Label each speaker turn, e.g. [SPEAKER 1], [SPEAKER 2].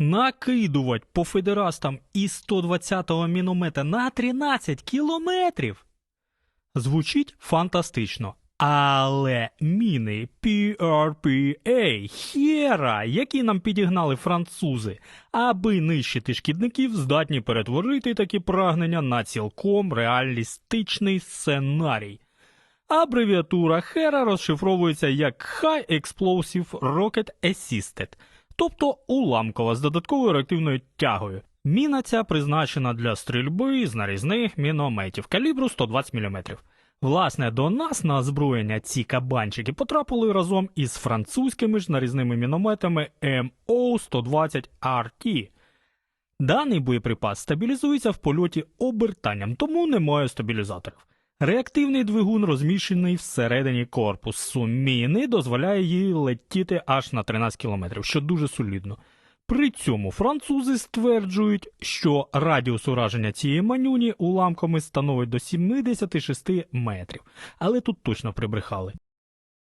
[SPEAKER 1] Накидувати по федерастам із 120-го міномета на 13 кілометрів. Звучить фантастично. Але міни PRPA Хєра, які нам підігнали французи, аби нищити шкідників, здатні перетворити такі прагнення на цілком реалістичний сценарій. Абревіатура Хера розшифровується як High Explosive Rocket Assisted, тобто уламкова з додатковою реактивною тягою. Міна ця призначена для стрільби з нарізних мінометів калібру 120 мм. Власне, до нас на озброєння ці кабанчики потрапили разом із французькими ж нарізними мінометами МО-120RT. Даний боєприпас стабілізується в польоті обертанням, тому немає стабілізаторів. Реактивний двигун розміщений всередині корпусу. Міни дозволяє їй летіти аж на 13 км, що дуже солідно. При цьому французи стверджують, що радіус ураження цієї манюні уламками становить до 76 метрів, але тут точно прибрехали.